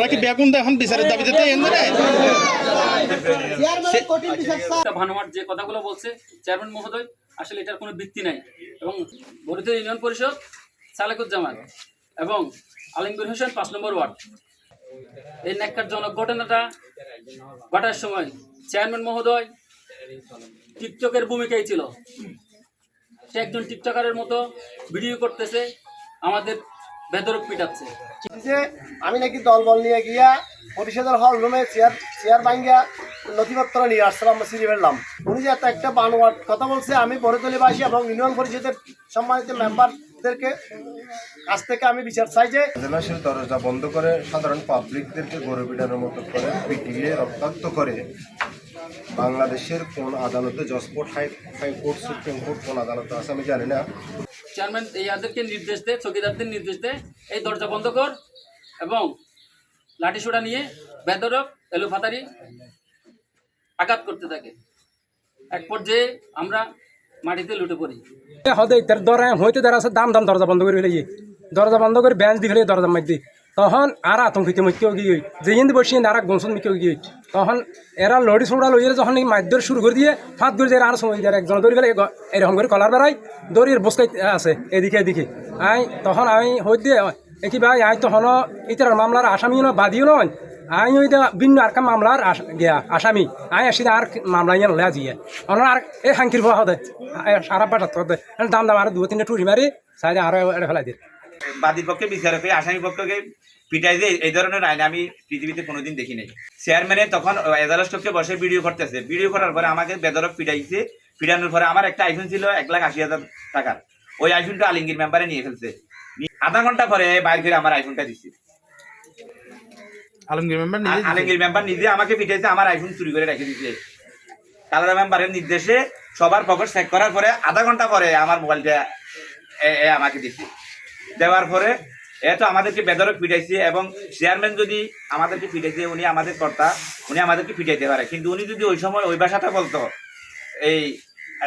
আপনারা কি বেগুন এখন বিচারের দাবিতে চাই। একটা ভানুমার যে কথাগুলো বলছে চেয়ারম্যান মহোদয় আসলে এটার কোনো ভিত্তি নাই। এবং বরিত ইউনিয়ন পরিষদ সালেকুজ্জামান এবং আলিমগীর হোসেন পাঁচ নম্বর ওয়ার্ড। এই ন্যাক্কারজনক ঘটনাটা ঘটার সময় চেয়ারম্যান মহোদয় টিকটকের ভূমিকাই ছিল। সে একজন টিকটকারের মতো ভিডিও করতেছে আমাদের বেদরক পিটাচ্ছে। যে আমি নাকি দলবল নিয়ে গিয়া পরিষদের হল রুমে চেয়ার চেয়ার ভাঙ্গিয়া নথিপত্র নিয়ে আসছিলাম সিঁড়ি ফেললাম। উনি যে একটা বানোয়াট কথা বলছে আমি বড়তলিবাসী এবং ইউনিয়ন পরিষদের সম্মানিত মেম্বারদেরকে কাছ থেকে আমি বিচার চাই যে জেলাশীল দরজা বন্ধ করে সাধারণ পাবলিকদেরকে গরু পিটানোর মতো করে পিটিয়ে রক্তাক্ত করে বাংলাদেশের কোন আদালতে judge court high high court supreme court কোন আদালতে আছে আমি জানি না। চেয়ারম্যান ইয়াদেরকে নির্দেশ দেয় চকিদারদের নির্দেশ দেয় এই দরজা বন্ধ কর এবং লাঠিসোড়া নিয়ে বেদরক এলোফাতারি আঘাত করতে থাকে। এক পর্যায়ে আমরা মাটিতে লুটে পড়ি। হদে তার দরা হইতে তার আছে দাম দাম দরজা বন্ধ করে ফেলে দরজা বন্ধ করে বেঞ্চ দিয়ে ফেলে দরজা মাইতে তখন আর আতঙ্কিত মুখ্য গিয়ে, যে ইন্দি বসে আর গনসন মুখ্য গিয়ে, তখন এরা লড়ি ছোড়া লইয়ে যখন এই মাছ শুরু করে দিয়ে ফাঁত করে দিয়ে আর সময় দিয়ে একজন ধরে ফেলে এগ- এরকম করে কলার বেড়াই দড়ির বসকাই আছে, এদিকে এদিকে। আই, তখন আমি হই দিয়ে একই ভাই, আই তখন ইতার মামলার আসামিও নয় বাদিও নয়, আই ওই ভিন্ন আর মামলার গিয়া, আসামি। আই আসি আর মামলা ইয়ে লে আজিয়ে অন আর এই হাঙ্কির ভয় হদে সারা বাটাত হদে দাম দাম আর দু তিনটা টুরি মারি, সাইডে আরও ফেলাই দিয়ে। বাদীর পক্ষে বিচারকে আসামি পক্ষকে পিটাই যে এই ধরনের আইন আমি পৃথিবীতে কোনোদিন দেখি নাই। চেয়ারম্যানে তখন এজালাস্টককে বসে ভিডিও করতেছে। ভিডিও করার পরে আমাকে বেদরক পিটাইছে। পিটানোর পরে আমার একটা আইফোন ছিল এক লাখ আশি হাজার টাকার। ওই আইফোনটা আলিঙ্গির মেম্বারে নিয়ে ফেলছে। আধা ঘণ্টা পরে বাইর করে আমার আইফোনটা দিচ্ছে আলমগীর মেম্বার নিজে দিছে। আলিঙ্গির মেম্বার নিজে আমাকে পিটাইছে আমার আইফোন চুরি করে রেখে দিচ্ছে কালার মেম্বারের নির্দেশে সবার পকেট চেক করার পরে আধা ঘণ্টা পরে আমার মোবাইলটা আমাকে দিচ্ছে দেওয়ার পরে এ আমাদেরকে বেদরক পিটাইছে এবং চেয়ারম্যান যদি আমাদেরকে পিটাইছে, উনি আমাদের কর্তা, উনি আমাদেরকে পিটাইতে পারে। কিন্তু উনি যদি ওই সময় ওই ভাষাটা বলতো, এই,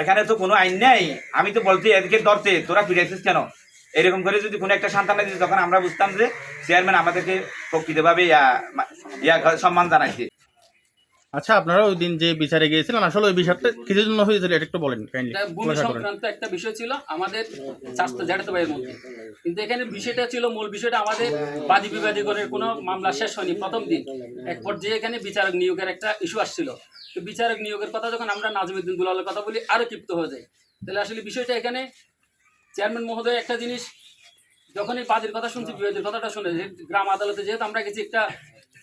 এখানে তো কোনো আইন নেই, আমি তো বলছি এদিকে ধরতে, তোরা পিটাইছিস কেন? এরকম করে যদি কোনো একটা সন্তান দিত, তখন আমরা বুঝতাম যে চেয়ারম্যান আমাদেরকে প্রকৃতভাবে ইয়া সম্মান জানাইছে। আচ্ছা আপনারা ওই দিন যে বিচারে গিয়েছিলেন আসলে ওই বিচারটা কিসের জন্য হয়েছিল এটা একটু বলেন কাইন্ডলি ভূমি সংক্রান্ত একটা বিষয় ছিল আমাদের স্বাস্থ্য জ্যাঠাতো ভাইয়ের মধ্যে। কিন্তু এখানে বিষয়টা ছিল মূল বিষয়টা আমাদের বাদী বিবাদী করে কোনো মামলা শেষ হয়নি প্রথম দিন। এক পর্যায়ে এখানে বিচারক নিয়োগের একটা ইস্যু আসছিল। তো বিচারক নিয়োগের কথা যখন আমরা নাজমুদ্দিন দুলালের কথা বলি আরও ক্ষিপ্ত হয়ে যায়। তাহলে আসলে বিষয়টা এখানে চেয়ারম্যান মহোদয় একটা জিনিস যখনই বাদীর কথা শুনছি বিবাদীর কথাটা শুনে গ্রাম আদালতে যেহেতু আমরা গেছি একটা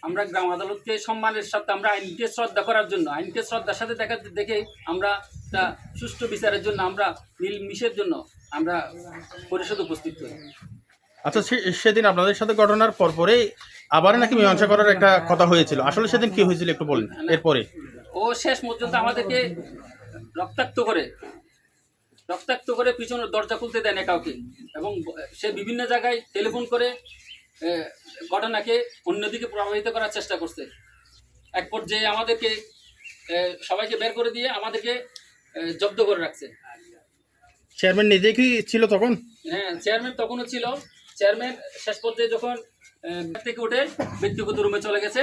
আমরা গ্রাম আদালতকে সম্মানের সাথে আমরা আইনকে শ্রদ্ধা করার জন্য আইনকে শ্রদ্ধার সাথে দেখা দেখে আমরা একটা সুষ্ঠু বিচারের জন্য আমরা মিশের জন্য আমরা পরিষদ উপস্থিত হই আচ্ছা সে- সেদিন আপনাদের সাথে ঘটনার পরপরেই আবার নাকি মীমাংসা করার একটা কথা হয়েছিল। আসলে সেদিন কি হয়েছিল একটু বলেন এরপরে? ও শেষ পর্যন্ত আমাদেরকে রক্তাক্ত করে রক্তাক্ত করে পিছনে দরজা খুলতে দেয় না কাউকে। এবং সে বিভিন্ন জায়গায় টেলিফোন করে ঘটনাকে অন্যদিকে প্রভাবিত করার চেষ্টা করছে। এক পর্যায়ে আমাদেরকে সবাইকে বের করে দিয়ে আমাদেরকে জব্দ করে রাখছে। চেয়ারম্যান নিজে কি ছিল তখন? হ্যাঁ চেয়ারম্যান তখনও ছিল। চেয়ারম্যান শেষ পর্যায়ে যখন থেকে উঠে ব্যক্তিগত রুমে চলে গেছে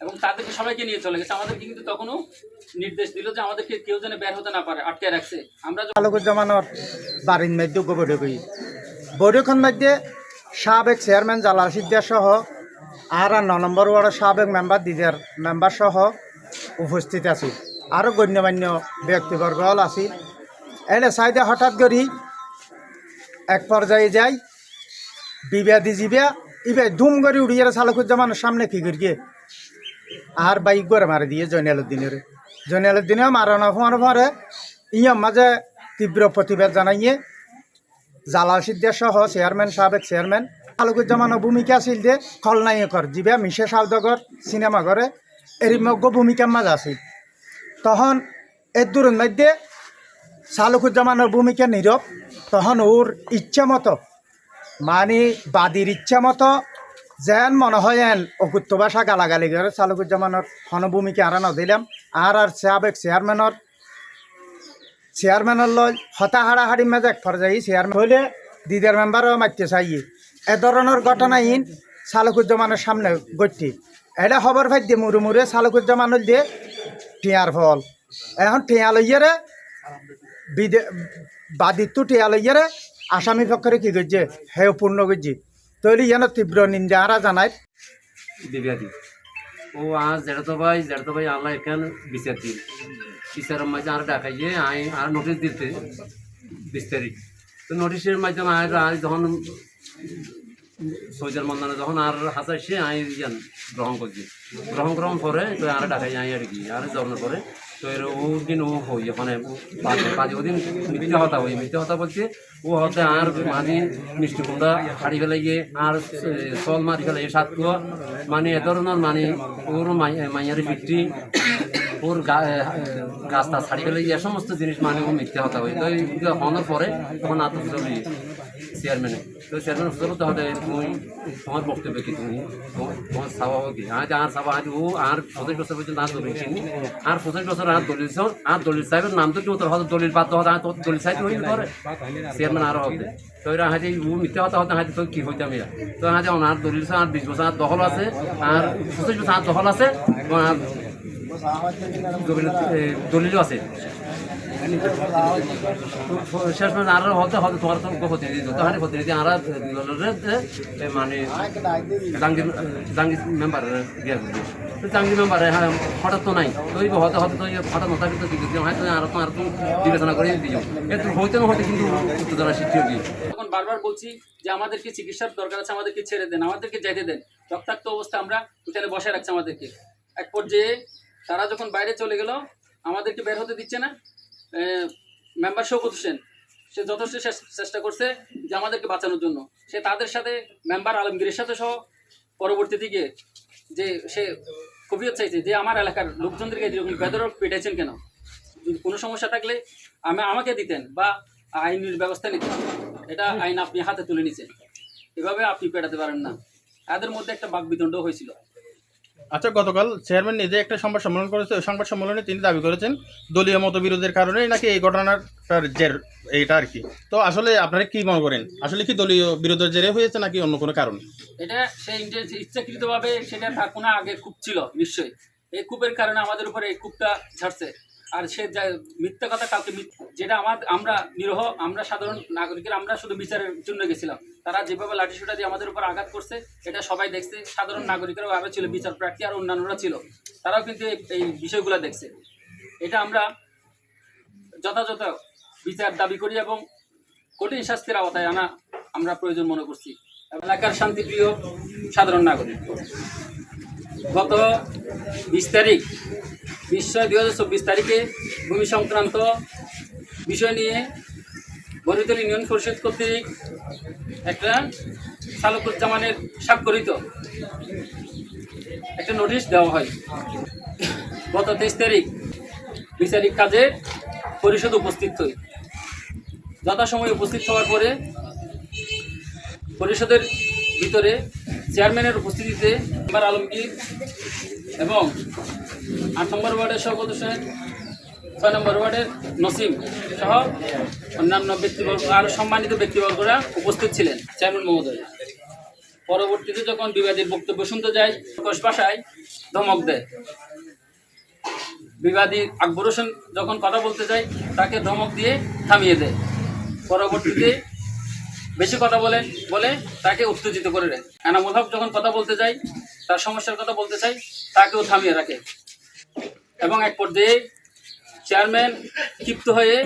এবং তাদেরকে সবাইকে নিয়ে চলে গেছে। আমাদেরকে কিন্তু তখনও নির্দেশ দিল যে আমাদেরকে কেউ যেন বের হতে না পারে আটকে রাখছে। আমরা যখন- আলোকুজ্জামানোর বাড়ির মধ্যে বৈঠক বৈঠকের মধ্যে সাবেক চেয়ারম্যান জালাল সিদ্দিয়া সহ আর ন নম্বর ওয়ার্ডের সাবেক মেম্বার দিদার মেম্বার সহ উপস্থিত আছি। আরও গণ্যমান্য ব্যক্তিবর্গ আছি। এনে চাইদে হঠাৎ করি এক পর্যায়ে যাই, বিবাদী জিবা ইবে ধুম করে উড়িয়ে সালকুজ্জামানের সামনে কি করিয়ে? আর বাইক করে মারি দিয়ে জয়নালুদ্দিনের জয়নালুদ্দিনেও মারানো হওয়ার পরে ইয়ার মাঝে তীব্র প্রতিবাদ জানাইয়ে জালাল সিদ্দিয়া সহ চেয়ারম্যান, সাবেক চেয়ারম্যান। আলোকুজ্জামানের ভূমিকা আছিল যে খলনায়কর যিবা মিশে সাউদগর সিনেমা ঘরে এরিমজ্ঞ ভূমিকার মাঝে আছিল। তখন এর দূরের মধ্যে শালুকুজ্জামানের ভূমিকা নীরব। তখন ওর ইচ্ছা মতো মানে বাদীর ইচ্ছা মতো যেন মনে হয় এন অকুত্ত ভাষা গালাগালি করে শালুকুজ্জামানের কোনো ভূমিকা আর নদিলাম আর আর সাবেক চেয়ারম্যানের চেয়ারম্যানের লয় হতা হাড়াহাড়ি মেজে এক পর্যায়ে চেয়ারম্যান হইলে দিদার মেম্বারও মারতে চাইয়ে এ ধরনের ঘটনা ইন সালকুজ্জামানের সামনে গতি। এটা খবর ভাই দিয়ে মুড়ে মুড়ে সালকুজ্জামানের দিয়ে টিয়ার ফল। এখন টিয়া লইয়ারে বিদে বাদিত্য টিয়া লইয়ারে আসামি পক্ষরে কি করছে হে পূর্ণ করছে তৈরি যেন তীব্র নিন্দা আরা জানায় ও আজ জেড়তো ভাই জেড়তো ভাই আল্লাহ এখান বিচার দিন বিচারের মাঝে আর ডাকাইয়ে আই আর নোটিশ দিতে বিশ তারিখ তো নোটিশের মাধ্যমে আর আর যখন সৈজার মন্দানে যখন আর হাসাইছে আই ইয়ান গ্রহণ করছি। গ্রহণ গ্রহণ করে তো আর ডাকাই আই আর কি, আর যাওয়ার করে, তো এর ও দিন ও হই, ওখানে পাঁচ পাঁচ দিন মিথ্যা হতা হই। মিথ্যা হতা বলছে, ও হতে আর মানি মিষ্টি কুমড়া হাড়ি ফেলাই গিয়ে আর চল মারি ফেলাই সাত মানে এ ধরনের মানে ওর মাইয়ারি পিঠি ওর গাছটা ছাড়ি ফেলে এই সমস্ত জিনিস মানে ও মিথ্যে হতা হয় তো হওয়ার পরে তখন আত্ম জরুরি চেয়ারম্যানে তো চেয়ারম্যান হুজুর তো হবে তুমি, তোমার বক্তব্য কি তুমি? তোমার- সাবা কি? আজ আর সাবা আজ ও আর পঁচিশ বছর পর্যন্ত আর দলিল চিনি। আর পঁচিশ বছর আর দলিল আর দলিল সাহেবের নাম তো কেউ তোর হয়তো দলিল পাত হতো আর তোর দলিল সাহেব হইল করে চেয়ারম্যান আরও হবে তো এরা হাতে ও মিথ্যে হতা হতে হাতে তো কি হইতাম এরা? তো হাতে আর দলিল আর বিশ বছর আর দখল আছে, আর পঁচিশ বছর আর দখল আছে আর দলিল আছে। শেষ মানে আর হতে হতে তোমার তো তো আর মানে মেম্বার গিয়ে তো মেম্বার হঠাৎ তো নাই। তো হতে হতে তো হঠাৎ হয়তো আর তো আর তো বিবেচনা করে হইতে না হইতে কিন্তু উত্তেজনা হবে। বারবার বলছি যে আমাদেরকে চিকিৎসার দরকার আছে, আমাদেরকে ছেড়ে দেন, আমাদেরকে যেতে দেন। রক্তাক্ত অবস্থা আমরা এখানে বসে রাখছি আমাদেরকে। এক পর্যায়ে তারা যখন বাইরে চলে গেল, আমাদেরকে বের হতে দিচ্ছে না। মেম্বার শৌকত হোসেন, সে যথেষ্ট চেষ্টা করছে যে আমাদেরকে বাঁচানোর জন্য। সে তাদের সাথে, মেম্বার আলমগীরের সাথে সহ পরবর্তী দিকে যে সে কবিয়ত চাইছে যে আমার এলাকার লোকজনদেরকে এরকম বেদরক পেটাইছেন কেন? যদি কোনো সমস্যা থাকলে আমি আমাকে দিতেন বা আইনের ব্যবস্থা নিতেন। এটা আইন আপনি হাতে তুলে নিছেন। এভাবে আপনি পেটাতে পারেন না। তাদের মধ্যে একটা বাকবিদণ্ড হয়েছিল। আচ্ছা গতকাল চেয়ারম্যান নিজে একটা সংবাদ সম্মেলন করেছে। ওই সংবাদ সম্মেলনে তিনি দাবি করেছেন, দলীয় মতবিরোধের কারণে নাকি এই ঘটনার তার জের, এইটা আর কি। তো আসলে আপনারা কি মনে করেন? আসলে কি দলীয় বিরোধের জেরে হয়েছে নাকি অন্য কোনো কারণ? এটা সে ইচ্ছাকৃতভাবে সেটা থাকুন কোনো আগে খুব ছিল, নিশ্চয়ই। এই কূপের কারণে আমাদের উপরে এই কূপটা ছাড়ছে আর সে মিথ্যা কথা কাউকে যেটা আমার আমরা নিরহ, আমরা সাধারণ নাগরিকের, আমরা শুধু বিচারের জন্য গেছিলাম। তারা যেভাবে লাঠিসোটা দিয়ে আমাদের উপর আঘাত করছে, এটা সবাই দেখছে। সাধারণ নাগরিকেরাও আরও ছিল, বিচার প্রার্থী আর অন্যান্যরা ছিল। তারাও কিন্তু এই বিষয়গুলো দেখছে। এটা আমরা যথাযথ বিচার দাবি করি এবং কঠিন শাস্তির আওতায় আনা আমরা প্রয়োজন মনে করছি। এলাকার শান্তিপ্রিয় সাধারণ নাগরিক। গত বিশ তারিখ বিশ ছয় দুই হাজার চব্বিশ তারিখে ভূমি সংক্রান্ত বিষয় নিয়ে বরিতল ইউনিয়ন পরিষদ কর্তৃক একটা সালকুজ্জামানের স্বাক্ষরিত একটা নোটিশ দেওয়া হয়। গত তেইশ তারিখ বিচারিক কাজে পরিষদ উপস্থিত হই যথাসময়ে উপস্থিত হওয়ার পরে পরিষদের ভিতরে চেয়ারম্যানের উপস্থিতিতে আলমগীর এবং আট নম্বর ওয়ার্ডের সাহেব ছয় নম্বর ওয়ার্ডের নসিম সহ অন্যান্য ব্যক্তিবর্গ আরও সম্মানিত ব্যক্তিবর্গরা উপস্থিত ছিলেন, চেয়ারম্যান মহোদয়। পরবর্তীতে যখন বিবাদীর বক্তব্য শুনতে যায় প্রকাশ ভাষায় ধমক দেয়। বিবাদী আকবর হোসেন যখন কথা বলতে যায়, তাকে ধমক দিয়ে থামিয়ে দেয়। পরবর্তীতে বেশি কথা বলেন বলে তাকে উত্তেজিত করে দেয়। এনামুল হক যখন কথা বলতে যায়, তার সমস্যার কথা বলতে চাই তাকেও থামিয়ে রাখে। এবং এক পর্যায়ে চেয়ারম্যান ক্ষিপ্ত হয়ে